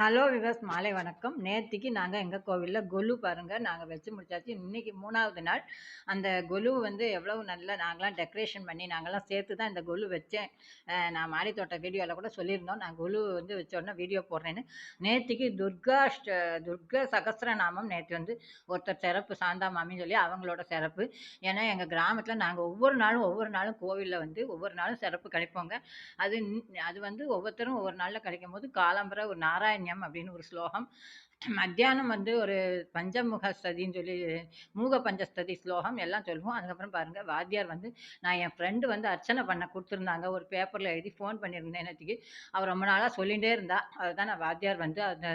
Hello விவஸ் மாலை வணக்கம். நேற்றுக்கு நாங்கள் எங்கள் கோவிலில் கொலு பாருங்கள் நாங்கள் வச்சு முடிச்சாச்சு. இன்றைக்கி மூணாவது நாள். அந்த கொலு வந்து எவ்வளவு நல்லா நாங்களாம் டெக்கரேஷன் பண்ணி நாங்களாம் சேர்த்து தான் இந்த கொலு வச்சேன். நான் மாடி தோட்ட வீடியோவில் கூட சொல்லியிருந்தோம். நான் கொலு வந்து வச்சோடனே வீடியோ போடுறேன்னு. நேற்றுக்கு துர்கா துர்கா சகசிரநாமம் நேற்று வந்து ஒருத்தர் சிறப்பு சாந்தா மாமின்னு சொல்லி அவங்களோட சிறப்பு. ஏன்னா எங்கள் கிராமத்தில் நாங்கள் ஒவ்வொரு நாளும் ஒவ்வொரு நாளும் கோவிலில் வந்து ஒவ்வொரு நாளும் சிறப்பு கிடைப்போங்க அது அது வந்து ஒவ்வொருத்தரும் ஒவ்வொரு நாளில் கிடைக்கும் போது காலம்பர ஒரு நாராயண அப்படின்னு ஒரு ஸ்லோகம். மத்தியானம் வந்து ஒரு பஞ்சமுகஸ்ததின்னு சொல்லி மூக பஞ்சஸ்ததி ஸ்லோகம் எல்லாம் சொல்லுவோம். அதுக்கப்புறம் பாருங்கள் வாத்தியார் வந்து நான் என் ஃப்ரெண்டு வந்து அர்ச்சனை பண்ண கொடுத்துருந்தாங்க. ஒரு பேப்பரில் எழுதி ஃபோன் பண்ணியிருந்தேன் என்னத்துக்கு? அவர் ரொம்ப நாளாக சொல்லிகிட்டே இருந்தா. அதுதான் நான் வாத்தியார் வந்து அந்த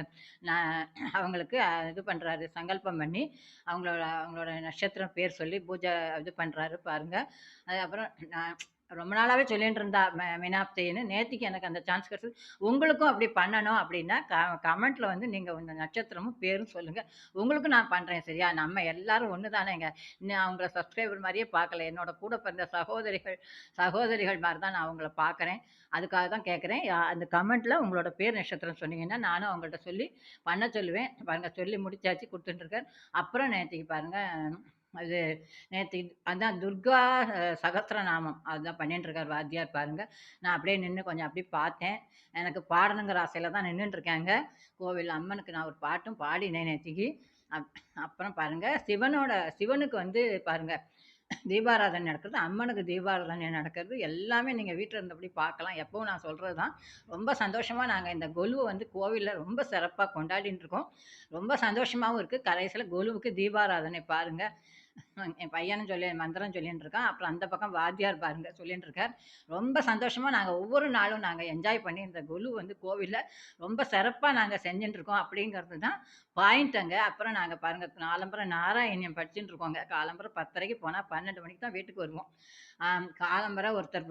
நான் அவங்களுக்கு இது பண்ணுறாரு சங்கல்பம் பண்ணி அவங்களோட அவங்களோட நட்சத்திரம் பேர் சொல்லி பூஜை இது பண்ணுறாரு பாருங்கள் அதுக்கப்புறம் நான் ரொம்ப நாளாகவே சொல்லிட்டு இருந்தா மினாப்தேன்னு. நேற்றுக்கு நேத்திக்கு எனக்கு அந்த சான்ஸ் கிடச்சது. உங்களுக்கும் அப்படி பண்ணணும் அப்படின்னா க கமெண்ட்டில் வந்து நீங்கள் இந்த நட்சத்திரமும் பேரும் சொல்லுங்கள் உங்களுக்கும் நான் பண்ணுறேன் சரியா? நம்ம எல்லாரும் ஒன்று தானேங்க இன்னும் அவங்கள சப்ஸ்கிரைபர் மாதிரியே பார்க்கல. என்னோட கூட பிறந்த சகோதரிகள் சகோதரிகள் மாதிரி தான் நான் அவங்கள பார்க்குறேன். அதுக்காக தான் கேட்குறேன். அந்த கமெண்ட்டில் உங்களோட பேர் நட்சத்திரம் சொன்னீங்கன்னா நானும் அவங்கள்ட்ட சொல்லி பண்ண சொல்லுவேன். பாருங்கள் சொல்லி முடிச்சாச்சு கொடுத்துட்டுருக்கேன் அப்புறம் நேற்றுக்கு பாருங்கள் அது நேற்று அதான் துர்கா சகசிரநாமம் அதுதான் பண்ணிட்டு இருக்கார் வாத்தியார் பாருங்க. நான் அப்படியே நின்று கொஞ்சம் அப்படியே பார்த்தேன். எனக்கு பாடணுங்கிற ஆசையில் தான் நின்றுட்டு இருக்கேங்க கோவில் அம்மனுக்கு நான் ஒரு பாட்டும் பாடினேன் நேற்றுக்கு அப் அப்புறம் பாருங்க சிவனோட சிவனுக்கு வந்து பாருங்க தீபாராதனை நடக்கிறது அம்மனுக்கு தீபாராதனை நடக்கிறது எல்லாமே நீங்கள் வீட்டில் இருந்தபடி பார்க்கலாம். எப்பவும் நான் சொல்கிறது தான். ரொம்ப சந்தோஷமாக நாங்கள் இந்த கொலுவை வந்து கோவிலில் ரொம்ப சிறப்பாக கொண்டாடிட்டு இருக்கோம் ரொம்ப சந்தோஷமாகவும் இருக்குது கடைசியில் கொலுவுக்கு தீபாராதனை பாருங்கள் என் பையனும் சொல்லி மந்திரம் சொல்லிட்டு இருக்கான். அப்புறம் அந்த பக்கம் வாத்தியார் பாருங்க சொல்லிட்டு இருக்கார். ரொம்ப சந்தோஷமா நாங்க ஒவ்வொரு நாளும் நாங்க என்ஜாய் பண்ணி இந்த குலு வந்து கோவிலில் ரொம்ப சிறப்பா நாங்க செஞ்சுட்டு இருக்கோம் அப்படிங்கிறது தான் பாயிண்ட்டங்க அப்புறம் நாங்க பாருங்க காலம்பரம் நாராயணியம் படிச்சுட்டு இருக்கோங்க. காலம்பரம் பத்தரைக்கு போனா பன்னெண்டு மணிக்கு தான் வீட்டுக்கு வருவோம். காலம்பரம் ஒருத்தர்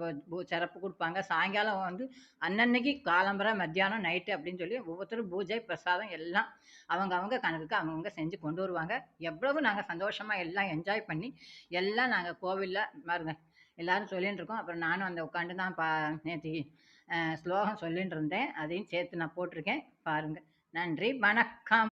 சிறப்பு கொடுப்பாங்க. சாயங்காலம் வந்து அன்னன்னைக்கு காலம்பரம் மத்தியானம் நைட்டு அப்படின்னு சொல்லி ஒவ்வொருத்தரும் பூஜை பிரசாதம் எல்லாம் அவங்க அவங்க கணக்குக்கு அவங்கவுங்க செஞ்சு கொண்டு வருவாங்க. எவ்வளவு நாங்கள் சந்தோஷமாக எல்லாம் என்ஜாய் பண்ணி எல்லாம் நாங்கள் கோவிலில் பாருங்க எல்லாரும் சொல்லிகிட்டு இருக்கோம் அப்புறம் நானும் அந்த உட்காந்து தான் பா நேற்று ஸ்லோகம் சொல்லிகிட்டு இருந்தேன் அதையும் சேர்த்து நான் போட்டிருக்கேன். பாருங்கள் நன்றி. வணக்கம்.